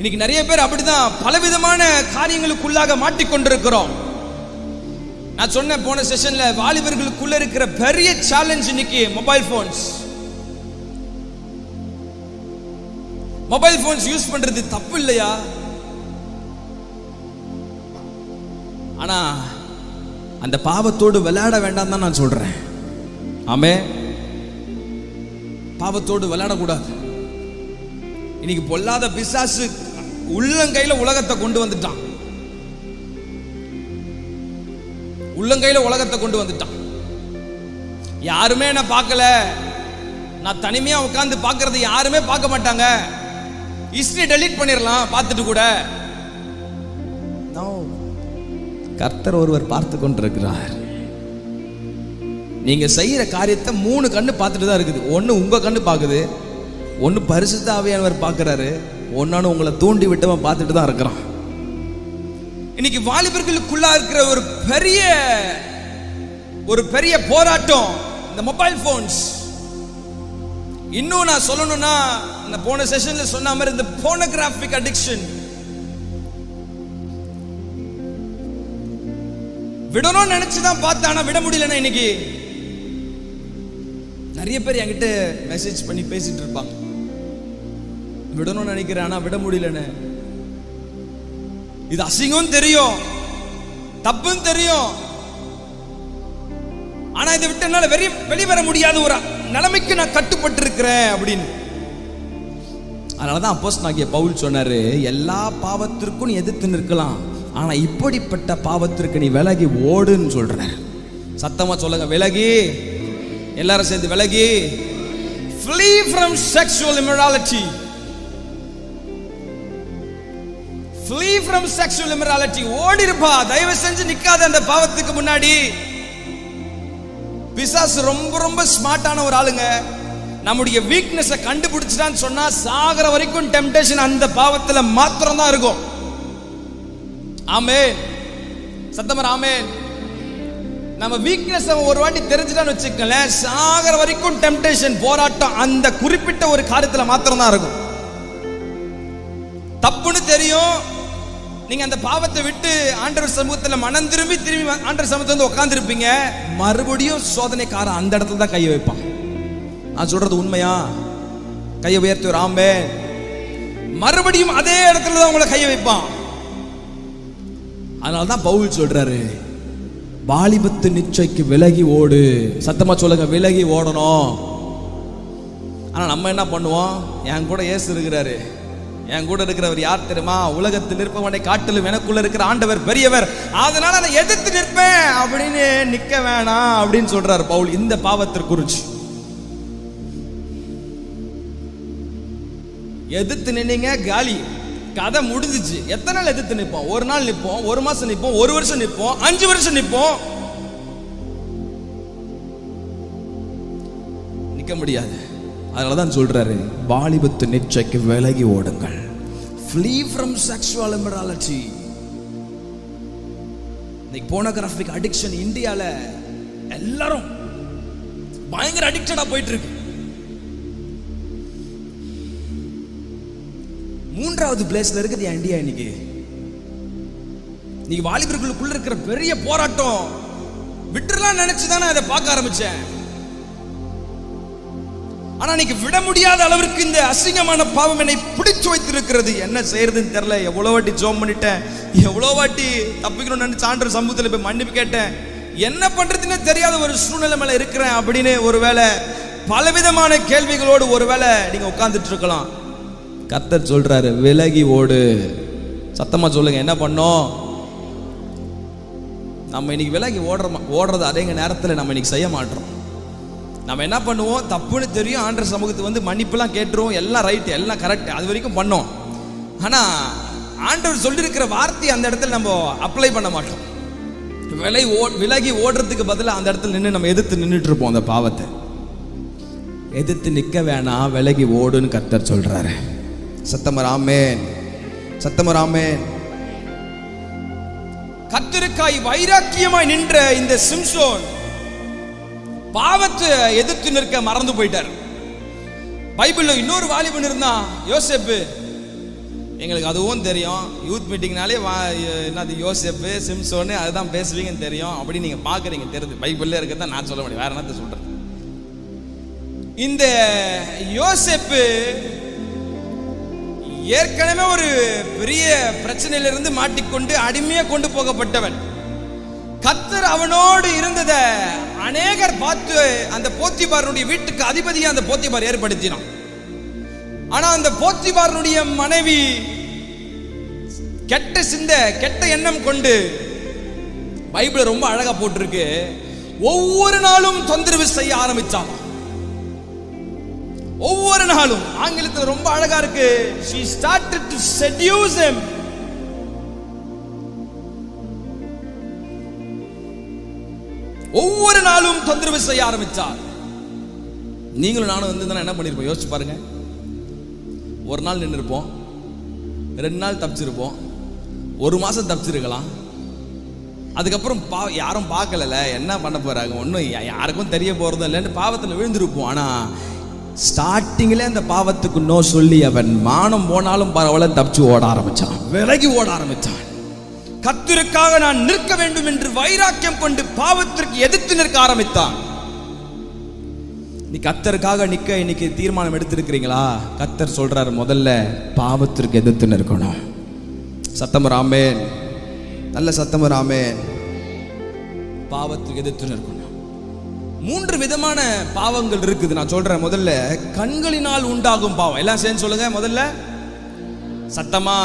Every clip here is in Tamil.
இன்னைக்கு நிறைய பேர் அப்படிதான் பலவிதமான காரியங்களுக்குள்ளாக மாட்டிக்கொண்டிருக்கிறோம். நான் சொன்னேன் போன செஷன்ல வாலிபர்களுக்குள்ள இருக்கிற பெரிய சேலஞ்ச் இன்னைக்கு mobile phones mobile phones use பண்றது தப்பு இல்லையா? ஆனா அந்த பாவத்தோடு விளையாட வேண்டாம் தான் நான் சொல்றேன். ஆமே. பாவத்தோடு விளையாடக்கூடாது. இன்னைக்கு பொல்லாத பிசாசு உள்ளங்கையில உலகத்தை கொண்டு வந்துட்டான். உள்ளங்கையில உலகத்தை கொண்டு வந்துட்டான். யாருமே என்ன பார்க்கல. நான் தனிமையா உட்காந்து பார்க்கறது யாருமே பார்க்க மாட்டாங்க. ஹிஸ்டரி டெலீட் பண்ணிடலாம் பார்த்துட்டு கூட. கர்த்தர் ஒருவர் பார்த்து கொண்டிருக்கிறார். நீங்க செய்யற காரியத்தை மூணு கண்ணு பார்த்துட்டு தான் இருக்குது. ஒன்று உங்க கண்ணு பார்க்குது. ஒன்று பரிசுத்தாவியானவர் ஆவியானவர் ஒன்னானு உங்களை தூண்டி விட்டவன் பார்த்துட்டு தான் இருக்கிறான். இன்னைக்கு வாலிபர்களுக்குள்ளா இருக்கிற ஒரு பெரிய ஒரு பெரிய போராட்டம் இந்த மொபைல் போன்ஸ் இன்னும் நான் சொல்லணும்னா இந்த போன செஷன்ல சொன்ன மாதிரி இந்த போனோகிராஃபிக் அடிக்ஷன் விடணும்னு நினைச்சுதான் பார்த்தேன் ஆனா விட முடியலன்னா இன்னைக்கு. நிறைய பேர் என்கிட்ட மெசேஜ் பண்ணி பேசிட்டு இருப்பாங்க. விடணும்னு நினைக்கிறேன் ஆனா விட முடியலன்னு. இது அசிங்கம் தெரியும் தப்புன்னு தெரியும். ஆனா இதை விட்டு என்னால வெளிய வெளிய வர முடியாத ஒரு நிலைமைக்கு நான் கட்டுப்பட்டு இருக்கிறேன் அப்படின்னு. அதனாலதான் அப்போஸ் நாகிய பவுல் சொன்னாரு எல்லா பாவத்திற்கும் நீ எதிர்த்து நிற்கலாம் ஆனா இப்படிப்பட்ட பாவத்திற்கு நீ விலகி ஓடுன்னு சொல்ற. சத்தமா சொல்லுங்க விலகி. எல்லாரும் சேர்ந்து விலகி. Flee from sexual immorality. Flee from sexual immorality. ஓடிருப்பா தயவு செஞ்சு நிக்காத அந்த பாவத்துக்கு முன்னாடி. பிசாஸ் ரொம்ப ரொம்ப ஸ்மார்ட்டான ஒரு ஆளுங்க. நம்முடைய வீக்னஸை கண்டுபிடிச்சிட்டான்னு சொன்னா சாகர வரைக்கும் டெம்டேஷன் அந்த பாவத்துல மாத்திரம் தான் இருக்கும் ஆமே சத்தமர் ஆமே நம்ம வீக்னஸ் ஒரு வாட்டி தெரிஞ்சுட்டான்னு வச்சுக்கோங்களேன் சாகர வரைக்கும் டெம்டேஷன் போராட்டம் அந்த குறிப்பிட்ட ஒரு காரியத்துல மாத்திரம் தான் இருக்கும். தப்புன்னு தெரியும் நீங்க அந்த பாவத்தை விட்டு ஆண்டவர் சமூகத்துல மனம் திரும்பி திரும்பி ஆண்டவர் சமூகத்தை வந்து உட்காந்துருப்பீங்க மறுபடியும் சோதனைக்காரன் அந்த இடத்துல தான் கையை வைப்பான். நான் சொல்றது உண்மையா? கையை உயர்த்தி ஒரு ஆம்பே. மறுபடியும் அதே இடத்துல தான் உங்களை கையை வைப்பான். அதனால தான் பவுல் சொல்றாரு வாலிபத்து நிச்சயக்கு விலகி ஓடு. சத்தமா சொல்லுங்க விலகி ஓடணும். ஆனா நம்ம என்ன பண்ணுவோம்? என் கூட ஏசு இருக்கிறாரு. என் கூட இருக்கிறவர் யார் தெரியுமா? உலகத்தில் இருப்பவனை காட்டிலும் எனக்குள்ள இருக்கிற ஆண்டவர் பெரியவர். அதனால நான் எதிர்த்து நிற்பேன். அப்படின்னு நிக்க வேணாம் அப்படின்னு சொல்றார் பவுல் இந்த பாவத்திற்கு குறிச்சு எதிர்த்து நின்னீங்க காலி. கதை முடிஞ்சிச்சு. எத்தனை நாள் எதிர்த்து நிற்போம்? ஒரு நாள் நிற்போம் ஒரு மாசம் நிற்போம் ஒரு வருஷம் நிற்போம் அஞ்சு வருஷம் நிற்போம். நிற்க முடியாது. அதனால தான் சொல்றாரு வாலிபத்து நிச்சைக்கு விலகி ஓடுங்கள். Flee from sexual immorality. இன்னைக்கு போனோகிராஃபிக் அடிக்ஷன் இந்தியால எல்லாரும் பயங்கர அடிக்டடா போயிட்டு இருக்கு மூன்றாவது பிளேஸ்ல இருக்குது என் இந்தியா இன்னைக்கு. நீங்க வாலிபர்களுக்குள்ள இருக்கிற பெரிய போராட்டம். விட்டுலாம் நினைச்சு தானே அதை பார்க்க ஆரம்பிச்சேன். ஆனால் இன்னைக்கு விட முடியாத அளவிற்கு இந்த அசிங்கமான பாவம் என்னை பிடிச்சு வைத்திருக்கிறது. என்ன செய்யறதுன்னு தெரியல. எவ்வளோ வாட்டி ஜோம் பண்ணிட்டேன். எவ்வளோ வாட்டி தப்பிக்கணும்னு சான்று சமூகத்தில் போய் மன்னிப்பு கேட்டேன். என்ன பண்றதுன்னு தெரியாத ஒரு சூழ்நிலை மேல இருக்கிறேன் அப்படின்னு ஒருவேளை பலவிதமான கேள்விகளோடு ஒருவேளை நீங்க உட்கார்ந்துட்டு இருக்கலாம். கத்தர் சொல்றாரு விலகி ஓடு. சத்தமா சொல்லுங்க என்ன பண்ணோம்? நம்ம இன்னைக்கு விலகி ஓடுறோம்? ஓடுறது அதேங்க நேரத்தில் நம்ம இன்னைக்கு செய்ய மாட்டோம். நம்ம என்ன பண்ணுவோம்? தப்புன்னு தெரியும் ஆண்டர் சமூகத்துக்கு வந்து மன்னிப்புலாம் கேட்டுருவோம். எல்லாம் ரைட்டு எல்லாம் கரெக்ட் அது வரைக்கும் பண்ணோம். ஆனால் ஆண்டவர் சொல்லியிருக்கிற வார்த்தை அந்த இடத்துல நம்ம அப்ளை பண்ண மாட்டோம். விலை ஓ விலகி ஓடுறதுக்கு பதிலாக அந்த இடத்துல நின்று நம்ம எதிர்த்து நின்றுட்டு இருப்போம் அந்த பாவத்தை. எதிர்த்து நிற்க வேணாம் விலகி ஓடுன்னு கத்தர் சொல்கிறாரு சத்தமராமேன் சத்தமராமேன் கத்திருக்காய் வைராக்கியமாய் நின்ற இந்த சிம்சோன் பாவத்தை எதிர்த்து நிற்க மறந்து போயிட்டார். பைபிள்ல இன்னொரு வாலிபன் இருந்தான் யோசேப்பு. எங்களுக்கு அதுவும் தெரியும். யூத் மீட்டிங்னாலே வா என்னது யோசெப்பு சிம்சோன்னு அதுதான் பேசுவீங்கன்னு தெரியும். அப்படி நீங்கள் பார்க்குறீங்க தெரியுது. பைபிளில் இருக்கிறத நான் சொல்ல முடியும். வேற என்னத்தை சொல்கிறேன் இந்த யோசெப்பு ஏற்கனவே ஒரு பெரிய பிரச்சனையிலிருந்து மாட்டிக்கொண்டு அடிமையாக கொண்டு போகப்பட்டவன். கத்தர் அவனோடு இருந்ததை அநேகர் பார்த்து அந்த போத்திபாரனுடைய வீட்டுக்கு அதிபதியை அந்த போத்திபார் ஏற்படுத்தினான். ஆனா அந்த போத்திபாரனுடைய மனைவி கெட்ட சிந்த கெட்ட எண்ணம் கொண்டு பைபிள் ரொம்ப அழகா போட்டிருக்கு. ஒவ்வொரு நாளும் தொந்தரவு செய்ய ஆரம்பிச்சான் ஒவ்வொரு நாளும். ஆங்கிலத்தில் ரொம்ப அழகா இருக்கு. She started to seduce him. ஒவ்வொரு நாளும் தொந்தரவு செய்ய ஆரம்பித்தார் நீங்களும் நானும் வந்து என்ன பண்ணிருப்போம்? யோசிச்சு பாருங்க. ஒரு நாள் நின்று இருப்போம் ரெண்டு நாள் தப்பிச்சிருப்போம். ஒரு மாசம் தப்பிச்சிருக்கலாம். அதுக்கப்புறம் பா யாரும் பார்க்கல என்ன பண்ண போறாங்க? ஒன்றும் யாருக்கும் தெரிய போறதும் இல்லைன்னு பாவத்தில் விழுந்திருப்போம். ஆனா ஸ்டார்டிங்ல அந்த பாவத்துக்கு நோ சொல்லி அவன் மானம் போனாலும் பரவாயில்ல தப்பிச்சு ஓட ஆரம்பிச்சான். விலகி ஓட ஆரம்பிச்சான். கத்திற்காக நான் நிற்க வேண்டும் என்று வைராக்கியம் கொண்டு பாவத்திற்கு எதிர்த்து நிற்க ஆரம்பித்தான். நீ கத்தருக்காக நிக்க இன்னைக்கு தீர்மானம் எடுத்திருக்கிறீங்களா? கத்தர் சொல்றாரு முதல்ல பாவத்திற்கு எதிர்த்து நிற்கணும். சத்தம் ராமேன் நல்ல சத்தம் ராமேன் பாவத்துக்கு எதிர்த்து நிற்கணும். மூன்று விதமான பாவங்கள் இருக்குது. நான் சொல்றேன் முதல்ல கண்களினால் உண்டாகும் பாவம். எல்லாம் சேர்ந்து சொல்லுங்க முதல்ல சத்தமா?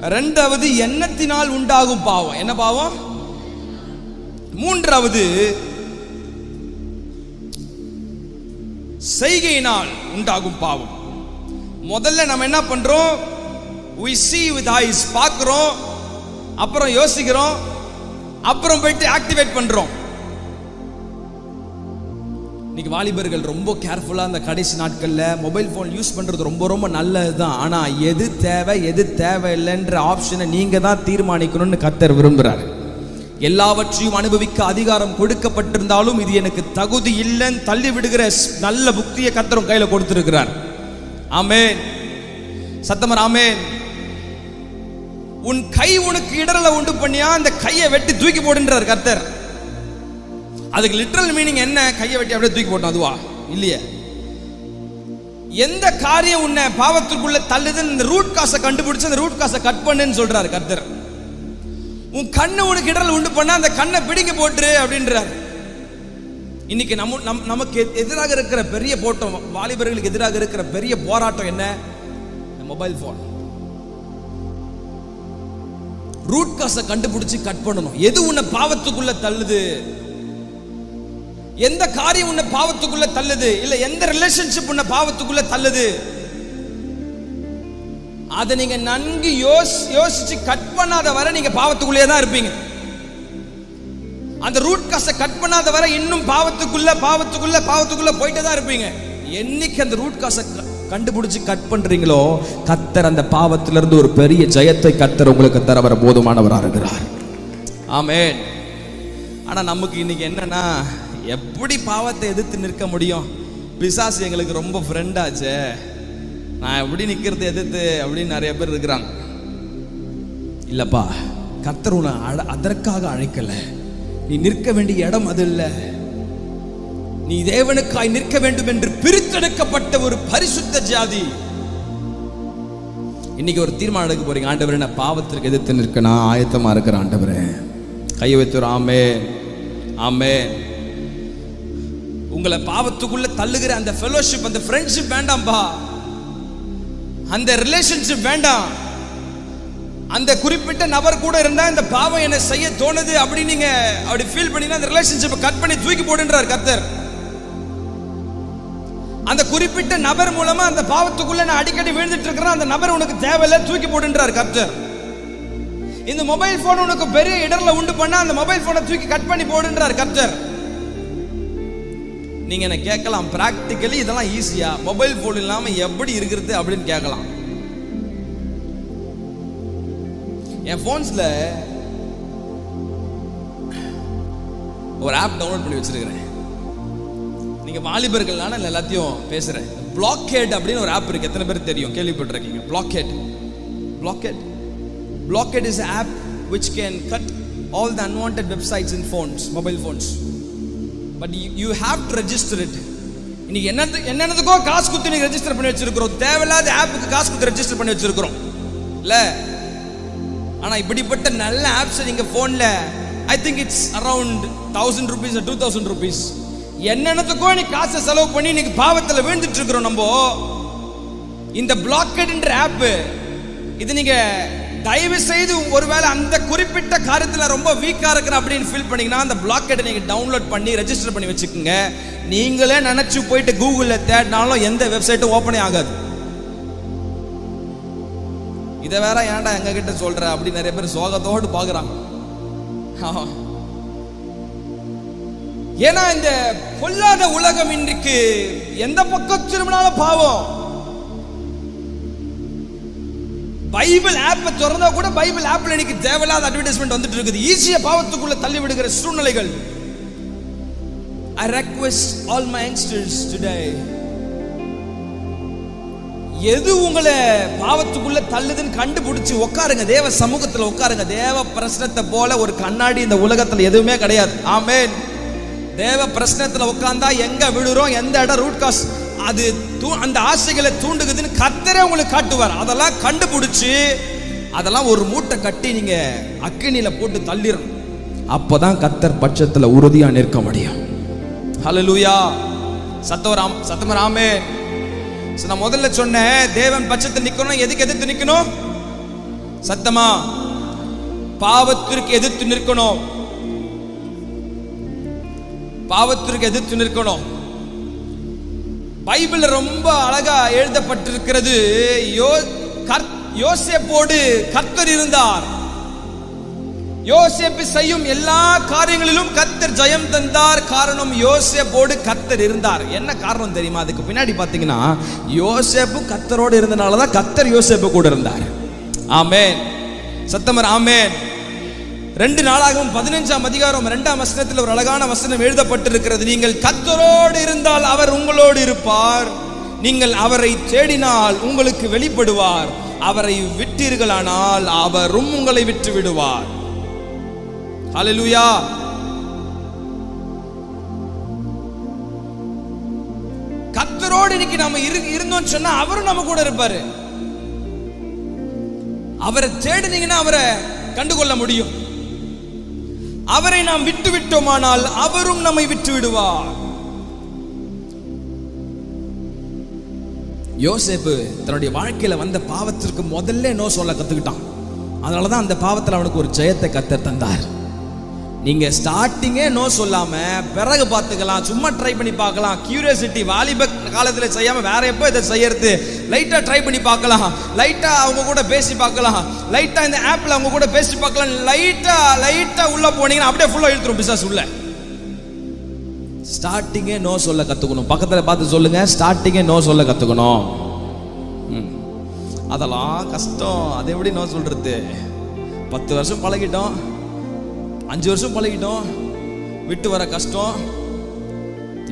ரெண்டாவது எண்ணத்தினால் உண்டாகும் பாவம். என்ன பாவம்? மூன்றாவது செய்கையினால் உண்டாகும் பாவம். முதல்ல நம்ம என்ன பண்றோம்? வி see வித் ஐஸ் பார்க்குறோம். அப்புறம் யோசிக்கிறோம். அப்புறம் போயிட்டு ஆக்டிவேட் பண்றோம். இன்னைக்கு வாலிபர்கள் ரொம்ப கேர்ஃபுல்லா அந்த கடைசி நாட்களில் மொபைல் ஃபோன் யூஸ் பண்றது ரொம்ப ரொம்ப நல்லது தான் ஆனா எது தேவை எது தேவையில்லைன்ற ஆப்ஷனை நீங்க தான் தீர்மானிக்கணும்னு கத்தர் விரும்புறாரு. எல்லாவற்றையும் அனுபவிக்க அதிகாரம் கொடுக்கப்பட்டிருந்தாலும் இது எனக்கு தகுதி இல்லைன்னு தள்ளி விடுகிற நல்ல புக்தியை கத்தரும் கையில் கொடுத்துருக்கிறார். ஆமே சத்தமர் ஆமே உன் கை உனக்கு இடரல உண்டு பண்ணியா? அந்த கையை வெட்டி தூக்கி போடுன்றார் கர்த்தர் அதுக்கு லிட்ரல் மீனிங் என்ன? கையை வெட்டி அப்படியே தூக்கி போட்டோம் அதுவா? இல்லையே. எந்த காரியம் உன்னை பாவத்துக்குள்ள தள்ளுதுன்னு இந்த ரூட் காசை கண்டுபிடிச்சு அந்த ரூட் காசை கட் பண்ணுன்னு சொல்றாரு கர்த்தர். உன் கண்ணு உனக்கு இடரல் உண்டு பண்ணா அந்த கண்ணை பிடிங்க போட்டுரு அப்படின்றார். இன்னைக்கு நம்ம நம் நமக்கு எதிராக இருக்கிற பெரிய போட்டம் வாலிபர்களுக்கு எதிராக இருக்கிற பெரிய போராட்டம் என்ன? மொபைல் ஃபோன் ரூட் காசை கண்டுபிடிச்சு கட் பண்ணணும். எது உன்னை பாவத்துக்குள்ள தள்ளுது? எந்த காரியம் உன்னை பாவத்துக்குள்ள தள்ளுது? இல்ல எந்த ரிலேஷன்ஷிப் உன்னை பாவத்துக்குள்ள தள்ளுது? அதை நீங்க நன்கு யோசிச்சு கட் பண்ணாத வரை நீங்க பாவத்துக்குள்ளே தான் இருப்பீங்க. அந்த ரூட் காசை கட் பண்ணாத வரை இன்னும் பாவத்துக்குள்ள பாவத்துக்குள்ள பாவத்துக்குள்ள போயிட்டே தான் இருப்பீங்க. என்னைக்கு அந்த ரூட் காசை க- கண்டுபிடிச்சு கட் பண்றீங்களோ கத்தர் அந்த பாவத்திலிருந்து ஒரு பெரிய ஜெயத்தை கத்தர் உங்களுக்கு தர வர போதுமானவராக இருக்கிறார் ஆமே ஆனா நமக்கு இன்னைக்கு என்னன்னா எப்படி பாவத்தை எதிர்த்து நிற்க முடியும்? பிசாசு எங்களுக்கு ரொம்ப ஃப்ரெண்டாச்சே நான் எப்படி நிற்கிறது எதிர்த்து அப்படின்னு நிறைய பேர் இருக்கிறாங்க. இல்லப்பா கர்த்தர் உன்னை அழ அதற்காக அழைக்கல. நீ நிற்க வேண்டிய இடம் அது இல்ல. நீ தேவனுக்காய் நிற்க வேண்டும் என்று பிரித்தெடுக்கப்பட்ட ஒரு பரிசுத்த ஜாதி. இன்னைக்கு ஒரு தீர்மானம் எடுக்க போறீங்க. ஆண்டவரே நான் பாவத்திற்கு எதிர்த்து நிற்க நான் ஆயத்தமா இருக்கிறேன் ஆண்டவரே. கையை வைத்து ஆமே ஆமே உங்களை பாவத்துக்குள்ள தள்ளுகிற அந்த ஃபெலோஷிப் அந்த ஃப்ரெண்ட்ஷிப் வேண்டாம்பா அந்த ரிலேஷன்ஷிப் வேண்டாம். அந்த குறிப்பிட்ட நபர் கூட இருந்தா இந்த பாவம் என்ன செய்ய தோணுது அப்படி நீங்க அப்படி ஃபீல் பண்ணீங்கன்னா அந்த ரிலேஷன்ஷிப்பை கட் பண்ணி தூக்கி போடுன்றார் கத்தர் அந்த குறிப்பிட்ட நபர் மூலமா அந்த பாவத்துக்குள்ள நான் அடிக்கடி விழுந்துட்டு இருக்கிறேன் அந்த நபர் உனக்கு தேவையில்லை தூக்கி போடுன்றார் கத்தர் இந்த மொபைல் போன் உனக்கு பெரிய இடர்ல உண்டு பண்ணா அந்த மொபைல் போனை தூக்கி கட் பண்ணி போடுன்றார் கத்தர் நீங்க என்ன கேட்கலாம். பிராக்டிக்கலி இதெல்லாம் ஈஸியா மொபைல் போன் இல்லாம எப்படி இருக்கிறது அப்படின்னு கேட்கலாம். என் போன்ஸ்ல ஒரு ஆப் டவுன்லோட் பண்ணி வச்சிருக்கிறேன். நீங்க வாலிபர்கள்னால நான் எல்லாத்தையும் பேசுறேன். பிளாக்கெட் அப்படின்னு ஒரு ஆப் இருக்கு. எத்தனை பேர் தெரியும்? கேள்விப்பட்டிருக்கீங்க Blocket Blocket Blocket is app which can cut all the unwanted websites in phones mobile phones but you have to register it இன்னைக்கு என்னது என்னென்னதுக்கோ காசு குத்து நீங்க ரெஜிஸ்டர் பண்ணி வச்சிருக்கிறோம். தேவையில்லாத ஆப்புக்கு காசு குத்து ரெஜிஸ்டர் பண்ணி வச்சிருக்கிறோம். இல்ல? ஆனா இப்படிப்பட்ட நல்ல ஆப்ஸ் நீங்க போன்ல I think it's around thousand rupees two thousand rupees என்னென்னதுக்கோ நீ காசை செலவு பண்ணி இன்னைக்கு பாவத்தில் விழுந்துட்டு இருக்கிறோம் நம்ம. இந்த பிளாக்கெட்ன்ற ஆப் இது நீங்க தயவு செய்து ஒருவேளை அந்த குறிப்பிட்ட காரியத்தில் ரொம்ப வீக்காக இருக்கிற அப்படின்னு ஃபீல் பண்ணிங்கன்னா அந்த பிளாக்கெட்டை நீங்கள் டவுன்லோட் பண்ணி ரெஜிஸ்டர் பண்ணி வச்சுக்கோங்க. நீங்களே நினச்சி போயிட்டு கூகுளில் தேடினாலும் எந்த வெப்சைட்டும் ஓப்பனே ஆகாது. இதை வேற ஏன்டா எங்க கிட்ட சொல்ற? அப்படி நிறைய பேர் சோகத்தோடு பாக்குறாங்க ஏன்னா இந்த பொல்லாத உலகம் இன்றைக்கு எந்த பக்கம் திரும்பினாலும் பாவம். பைபிள் ஆப்பை திறந்தா கூட பைபிள் ஆப்பில் இன்னைக்கு தேவையில்லாத அட்வர்டைஸ்மெண்ட் வந்துட்டு இருக்குது. ஈஸியாக பாவத்துக்குள்ள தள்ளி விடுகிற சூழ்நிலைகள். I request all my youngsters today எது உங்களை பாவத்துக்குள்ள தள்ளுதுன்னு கண்டுபிடிச்சு உட்காருங்க. தேவ சமூகத்தில் உட்காருங்க. தேவ பிரச்சனத்தை போல ஒரு கண்ணாடி இந்த உலகத்தில் எதுவுமே கிடையாது. ஆமேன். தேவ பிரச்சனத்தில் உட்காந்தா எங்க விழுறோம்? எந்த இடம் ரூட் காஸ்ட் அது தூ- அந்த ஆசைகளை தூண்டுகுதுன்னு கத்தரே உங்களுக்கு காட்டுவார். அதெல்லாம் கண்டுபிடிச்சி அதெல்லாம் ஒரு மூட்டை கட்டி நீங்க அக்கினியில போட்டு தள்ளிடணும் அப்பதான் கத்தர் பட்சத்துல உறுதியா நிற்க முடியும். ஹalleluya சத்தவராம் சத்தமராமே. நான் முதல்ல சொன்னேன் தேவன் பட்சத்தில் நிக்கணும் எதுக்கு எதிர்த்து நிக்கணும்? சத்தமா? பாவத்திற்கு எதிர்த்து நிற்கணும். பாவத்திற்கு எதிர்த்து நிற்கணும். பைபிள் ரொம்ப அழகா எழுதப்பட்டிருக்கிறது. யோ யோசேப்போடு கர்த்தர் இருந்தார். யோசேப்பு செய்யும் எல்லா காரியங்களிலும் கர்த்தர் ஜெயம் தந்தார். காரணம் யோசேப்போடு கர்த்தர் இருந்தார். என்ன காரணம் தெரியுமா? அதுக்கு பின்னாடி பாத்தீங்கன்னா யோசேப்பு கர்த்தரோடு இருந்தனால தான் கர்த்தர் யோசேப்பு கூட இருந்தார். ஆமேன். சத்தமர் ஆமேன். ரெண்டு நாளாகவும் பதினஞ்சாம் அதிகாரம் இரண்டாம் வசனத்தில் ஒரு அழகான வசனம் எழுதப்பட்டிருக்கிறது. நீங்கள் கத்தரோடு இருந்தால் அவர் உங்களோடு இருப்பார். நீங்கள் அவரை தேடினால் உங்களுக்கு வெளிப்படுவார். அவரை விட்டீர்களானால் அவரும் உங்களை விட்டு விடுவார். ஹalleluya கத்தரோடு இன்னைக்கு நம்ம இரு இருந்தோம்னு சொன்னா அவரும் நம்ம கூட இருப்பாரு. அவரை தேடினீங்கன்னா அவரை கண்டுகொள்ள முடியும். அவரை நாம் விட்டு விட்டோமானால் அவரும் நம்மை விட்டு விடுவார் யோசேப்பு தன்னுடைய வாழ்க்கையில வந்த பாவத்திற்கு முதல்ல நோ சொல்ல கத்துக்கிட்டான். அதனாலதான் அந்த பாவத்தில் அவனுக்கு ஒரு ஜெயத்தை கத்தர் தந்தார். நீங்க ஸ்டார்டிங்கே நோ சொல்லாம பிறகு பார்த்துக்கலாம் சும்மா ட்ரை பண்ணி பார்க்கலாம். கியூரியாசிட்டி வாலிப காலத்தில் செய்யாம வேற எப்போ இதை செய்யறது? லைட்டா ட்ரை பண்ணி பார்க்கலாம். லைட்டா அவங்க கூட பேசி பார்க்கலாம். லைட்டா இந்த ஆப்ல அவங்க கூட பேசி பார்க்கலாம். லைட்டா லைட்டா உள்ள போனீங்கன்னா அப்படியே ஃபுல்லா இழுத்துரும் பிசாஸ் உள்ள. ஸ்டார்டிங்கே நோ சொல்ல கத்துக்கணும். பக்கத்துல பார்த்து சொல்லுங்க. ஸ்டார்டிங்கே நோ சொல்ல கத்துக்கணும். ம். அதெல்லாம் கஷ்டம். அதை எப்படி நோ சொல்றது? பத்து வருஷம் பழகிட்டோம். அஞ்சு வருஷம் பழகிட்டோம். விட்டு வர கஷ்டம்.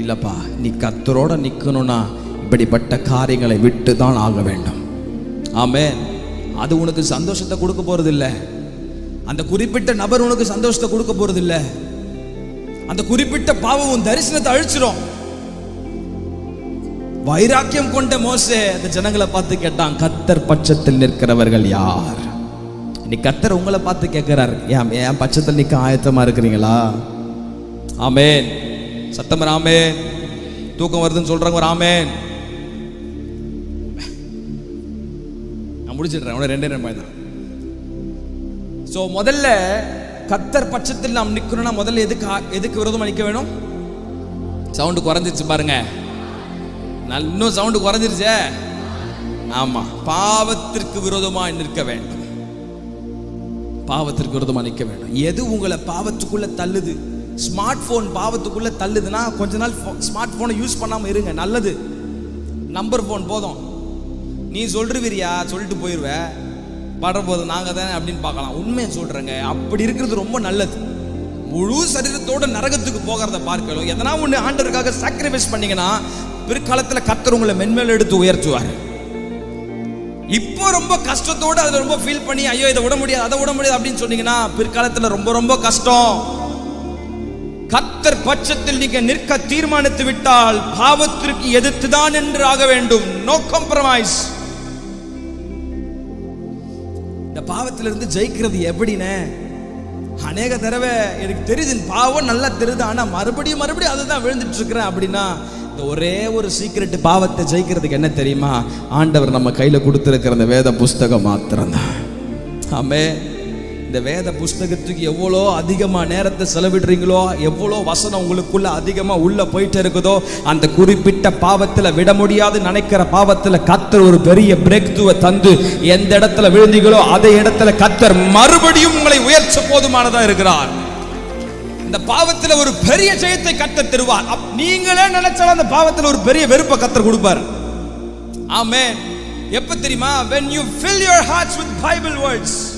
இல்லப்பா நீ கத்தரோட நிற்கணும்னா இப்படிப்பட்ட காரியங்களை விட்டு தான் ஆக வேண்டும். ஆமே அது உனக்கு சந்தோஷத்தை கொடுக்க போறது அந்த குறிப்பிட்ட நபர் உனக்கு சந்தோஷத்தை கொடுக்க போகிறதில்ல அந்த குறிப்பிட்ட பாவம் உன் தரிசனத்தை அழிச்சிடும் வைராக்கியம் கொண்ட மோசே அந்த ஜனங்களை பார்த்து கேட்டான் கத்தர் பட்சத்தில் நிற்கிறவர்கள் யார்? நீ கத்தர் உங்களை பார்த்து கேட்குறாரு. ஏன் ஏன் பட்சத்தில் நிற்க ஆயத்தமா இருக்கிறீங்களா? ஆமேன். சத்தம் ஆமேன். தூக்கம் வருதுன்னு சொல்றாங்க ஒரு ஆமேன். நான் முடிச்சிடுறேன் உனக்கு ரெண்டே ரெண்டு தான். ஸோ முதல்ல கத்தர் பட்சத்தில் நாம் நிற்கணும்னா முதல்ல எதுக்கு எதுக்கு விரோதமாக நிற்க வேணும்? சவுண்டு குறைஞ்சிருச்சு பாருங்க. நான் இன்னும் சவுண்டு குறைஞ்சிருச்சே. ஆமா பாவத்திற்கு விரோதமா நிற்க வேண்டும். பாவத்திற்கு விரோதமா நிற்க வேண்டும். எது உங்களை பாவத்துக்குள்ளே தள்ளுது? ஸ்மார்ட் ஃபோன் பாவத்துக்குள்ளே தள்ளுதுன்னா கொஞ்ச நாள் ஸ்மார்ட் ஃபோனை யூஸ் பண்ணாமல் இருங்க. நல்லது. நம்பர் ஃபோன் போதும். நீ சொல்றியா சொல்லிட்டு போயிடுவ படுற போது நாங்கள் தானே அப்படின்னு பார்க்கலாம். உண்மையை சொல்கிறேங்க அப்படி இருக்கிறது ரொம்ப நல்லது. முழு சரீரத்தோட நரகத்துக்கு போகிறத பார்க்கலாம் எதனா ஒன்று ஆண்டவருக்காக சாக்ரிஃபைஸ் பண்ணீங்கன்னா பிற்காலத்தில் கத்தர் உங்களை மென்மேல் எடுத்து உயர்த்துவார். இப்போ ரொம்ப கஷ்டத்தோடு அதில் ரொம்ப ஃபீல் பண்ணி ஐயோ இதை விட முடியாது அதை விட முடியாது அப்படின்னு சொன்னீங்கன்னா பிற்காலத்தில் ரொம்ப ரொம்ப கஷ்டம். கத்தர் பட்சத்தில் நீங்க நிற்க தீர்மானித்து விட்டால் பாவத்திற்கு எதிர்த்துதான் என்று ஆக வேண்டும். நோ காம்ப்ரமைஸ் இந்த பாவத்திலிருந்து ஜெயிக்கிறது எப்படின்னு? அநேக தடவை எனக்கு தெரியுது பாவம் நல்லா தெரியுது ஆனா மறுபடியும் மறுபடியும் அதுதான் விழுந்துட்டு இருக்கிறேன் அப்படின்னா இந்த ஒரே ஒரு சீக்கிரட் பாவத்தை ஜெயிக்கிறதுக்கு என்ன தெரியுமா? ஆண்டவர் நம்ம கையில கொடுத்துருக்கிற அந்த வேத புஸ்தகம் மாத்திரம்தான். ஆமே. இந்த வேத புஸ்தகத்துக்கு எவ்வளோ அதிகமாக நேரத்தை செலவிடுறீங்களோ எவ்வளோ வசனம் உங்களுக்குள்ள அதிகமாக உள்ள போயிட்டு இருக்குதோ அந்த குறிப்பிட்ட பாவத்தில் விட முடியாது நினைக்கிற பாவத்தில் கத்தர் ஒரு பெரிய பிரேக் தந்து எந்த இடத்துல விழுந்தீங்களோ அதே இடத்துல கத்தர் மறுபடியும் உங்களை உயர்ச்ச போதுமானதாக இருக்கிறார். இந்த பாவத்துல ஒரு பெரிய ஜெயத்தை கத்த தருவார். அப்- நீங்களே நினைச்சாலும் அந்த பாவத்துல ஒரு பெரிய வெறுப்பை கத்தர் கொடுப்பார். ஆமே எப்ப தெரியுமா? When you fill your hearts with bible words.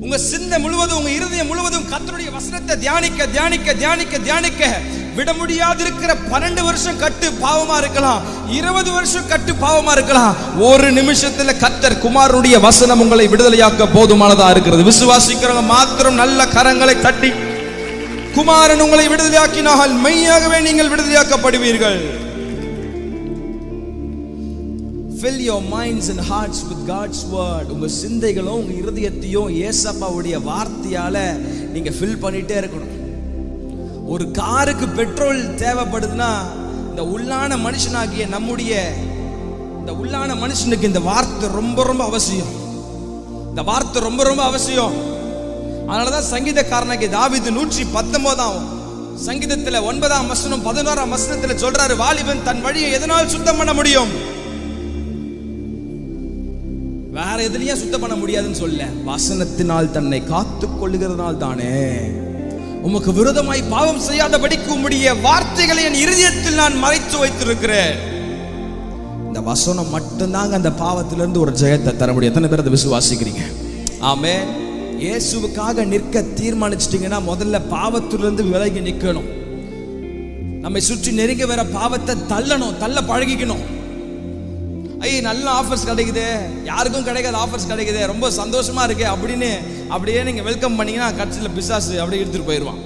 உங்க சிந்தை முழுவதும் உங்க இருதயம் முழுவதும் கத்தருடைய வசனத்தை தியானிக்க தியானிக்க தியானிக்க தியானிக்க விட முடியாது இருக்கிற பன்னெண்டு வருஷம் கட்டு பாவமா இருக்கலாம். இருபது வருஷம் கட்டு பாவமா இருக்கலாம். ஒரு நிமிஷத்துல கத்தர் குமாரனுடைய வசனம் உங்களை விடுதலையாக்க போதுமானதா இருக்கிறது. விசுவாசிக்கிறவங்க மாத்திரம் நல்ல கரங்களை தட்டி குமாரன் உங்களை விடுதலையாக்கினால் மெய்யாகவே நீங்கள் விடுதலையாக்கப்படுவீர்கள். Fill your minds and hearts with God's word. உங்க சிந்தைகளும் உங்க இருதயத்தையும் ஏசப்பாவுடைய வார்த்தையால நீங்க ஃபில் பண்ணிட்டே இருக்கணும். ஒரு காருக்கு பெட்ரோல் தேவைப்படுதுன்னா இந்த உள்ளான மனுஷனாகிய நம்முடைய இந்த உள்ளான மனுஷனுக்கு இந்த வார்த்தை ரொம்ப ரொம்ப அவசியம். இந்த வார்த்தை ரொம்ப ரொம்ப அவசியம். அதனாலதான் சங்கீதக்காரனுக்கு தாவிது நூற்றி பத்தொன்பதாம் சங்கீதத்துல ஒன்பதாம் வசனம் பதினோராம் வசனத்துல சொல்றாரு வாலிபன் தன் வழியை எதனால் சுத்தம் பண்ண முடியும்? வேற எதுலயும் சுத்தம் பண்ண முடியாதுன்னு சொல்ல வசனத்தினால் தன்னை காத்துக் கொள்ளுகிறதுனால் தானே உமக்கு விரோதமாய் பாவம் செய்யாதபடிக்கு உம்முடைய வார்த்தைகளை என் இருதயத்தில் நான் மறைத்து வைத்திருக்கிறேன். இந்த வசனம் மட்டும்தாங்க அந்த பாவத்திலிருந்து ஒரு ஜெயத்தை தர முடியும். எத்தனை பேர் அதை விசுவாசிக்கிறீங்க? ஆமே இயேசுவுக்காக நிற்க தீர்மானிச்சிட்டீங்கன்னா முதல்ல பாவத்திலிருந்து விலகி நிற்கணும் நம்மை சுற்றி நெருங்கி வர பாவத்தை தள்ளணும் தள்ள பழகிக்கணும். ஐய் நல்ல ஆஃபர்ஸ் கிடைக்குது. யாருக்கும் கிடைக்காத ஆஃபர்ஸ் கிடைக்குது. ரொம்ப சந்தோஷமா இருக்கு அப்படின்னு அப்படியே நீங்க வெல்கம் பண்ணீங்கன்னா கட்சியில் பிசாசு அப்படியே எடுத்துட்டு போயிடுவான்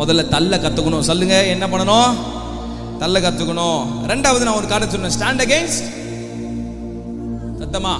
முதல்ல தள்ள கத்துக்கணும். சொல்லுங்க என்ன பண்ணணும்? தள்ள கத்துக்கணும். ரெண்டாவது நான் ஒரு காரணம் சொன்னேன் ஸ்டாண்ட் அகேன்ஸ்ட் சத்தமா?